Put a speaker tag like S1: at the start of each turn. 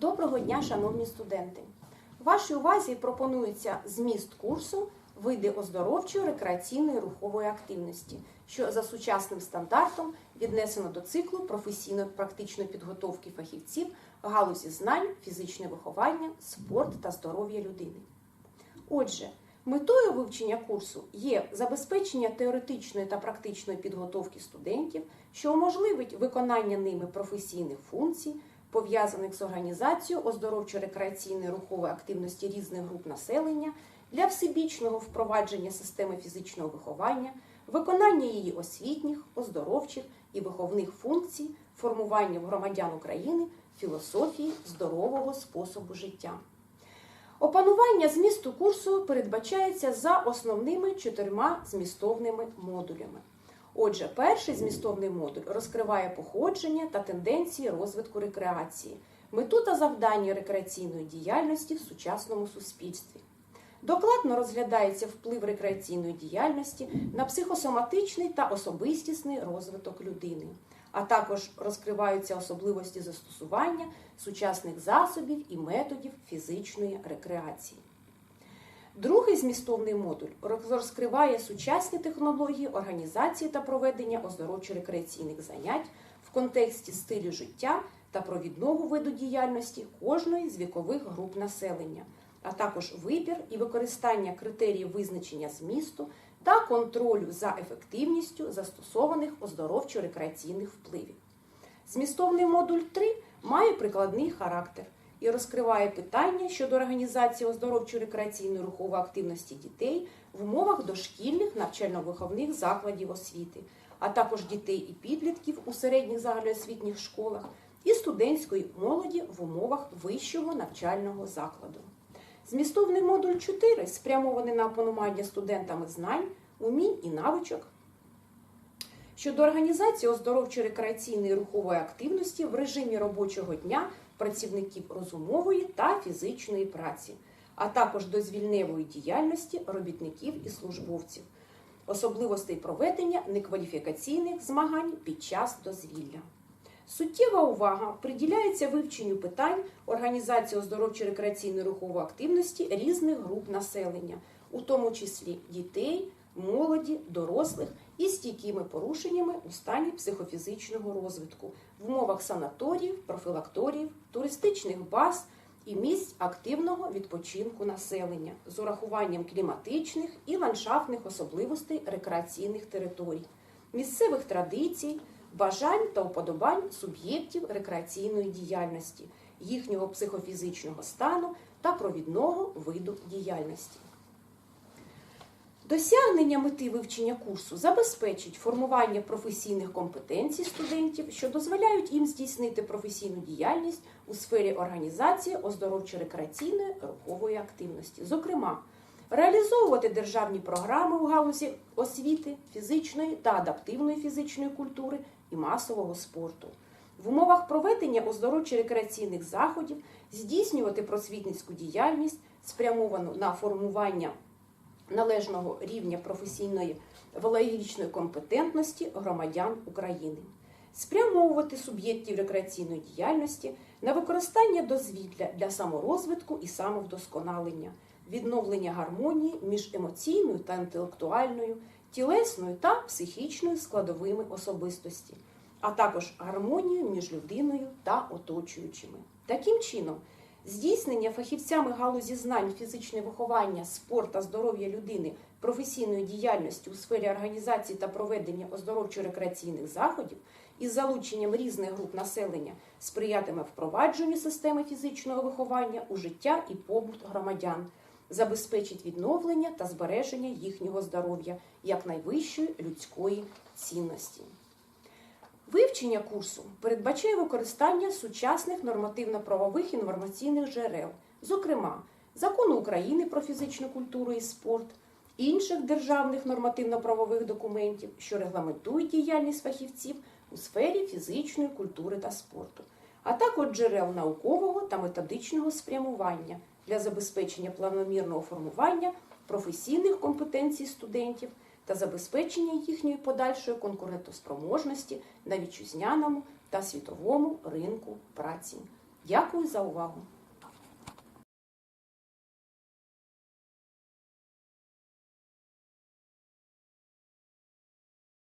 S1: Доброго дня, шановні студенти! Вашій увазі пропонується зміст курсу види оздоровчої рекреаційної рухової активності, що за сучасним стандартом віднесено до циклу професійно-практичної підготовки фахівців галузі знань, фізичне виховання, спорт та здоров'я людини. Отже, метою вивчення курсу є забезпечення теоретичної та практичної підготовки студентів, що уможливить виконання ними професійних функцій, пов'язаних з організацією оздоровчо-рекреаційної рухової активності різних груп населення для всебічного впровадження системи фізичного виховання, виконання її освітніх, оздоровчих і виховних функцій, формування в громадян України філософії здорового способу життя. Опанування змісту курсу передбачається за основними чотирма змістовними модулями. Отже, перший змістовний модуль розкриває походження та тенденції розвитку рекреації, мету та завдання рекреаційної діяльності в сучасному суспільстві. Докладно розглядається вплив рекреаційної діяльності на психосоматичний та особистісний розвиток людини, а також розкриваються особливості застосування сучасних засобів і методів фізичної рекреації. Другий змістовний модуль розкриває сучасні технології організації та проведення оздоровчо-рекреаційних занять в контексті стилю життя та провідного виду діяльності кожної з вікових груп населення, а також вибір і використання критеріїв визначення змісту та контролю за ефективністю застосованих оздоровчо-рекреаційних впливів. Змістовний модуль 3 має прикладний характер і розкриває питання щодо організації оздоровчо-рекреаційної рухової активності дітей в умовах дошкільних навчально-виховних закладів освіти, а також дітей і підлітків у середніх загальноосвітніх школах і студентської молоді в умовах вищого навчального закладу. Змістовний модуль 4 спрямований на опанування студентами знань, умінь і навичок щодо організації оздоровчо-рекреаційної рухової активності в режимі робочого дня працівників розумової та фізичної праці, а також до звільневої діяльності робітників і службовців, особливостей проведення некваліфікаційних змагань під час дозвілля. Суттєва увага приділяється вивченню питань організації оздоровчо-рекреаційної рухової активності різних груп населення, у тому числі дітей, молоді, дорослих із стійкими порушеннями у стані психофізичного розвитку в умовах санаторіїв, профілакторіїв, туристичних баз і місць активного відпочинку населення з урахуванням кліматичних і ландшафтних особливостей рекреаційних територій, місцевих традицій, бажань та уподобань суб'єктів рекреаційної діяльності, їхнього психофізичного стану та провідного виду діяльності. Досягнення мети вивчення курсу забезпечить формування професійних компетенцій студентів, що дозволяють їм здійснити професійну діяльність у сфері організації оздоровчо-рекреаційної рухової активності, зокрема, реалізовувати державні програми у галузі освіти, фізичної та адаптивної фізичної культури і масового спорту. В умовах проведення оздоровчо-рекреаційних заходів здійснювати просвітницьку діяльність, спрямовану на формування належного рівня професійної валерічної компетентності громадян України, спрямовувати суб'єктів рекреаційної діяльності на використання дозвілля для саморозвитку і самовдосконалення, відновлення гармонії між емоційною та інтелектуальною, тілесною та психічною складовими особистості, а також гармонію між людиною та оточуючими. Таким чином, Здійснення фахівцями галузі знань, фізичне виховання, спорт та здоров'я людини, професійної діяльності у сфері організації та проведення оздоровчо-рекреаційних заходів із залученням різних груп населення сприятиме впровадженню системи фізичного виховання у життя і побут громадян, забезпечить відновлення та збереження їхнього здоров'я як найвищої людської цінності. Вивчення курсу передбачає використання сучасних нормативно-правових інформаційних джерел, зокрема закону України про фізичну культуру і спорт, інших державних нормативно-правових документів, що регламентують діяльність фахівців у сфері фізичної культури та спорту, а також джерел наукового та методичного спрямування для забезпечення планомірного формування професійних компетенцій студентів та забезпечення їхньої подальшої конкурентоспроможності на вітчизняному та світовому ринку праці. Дякую за увагу!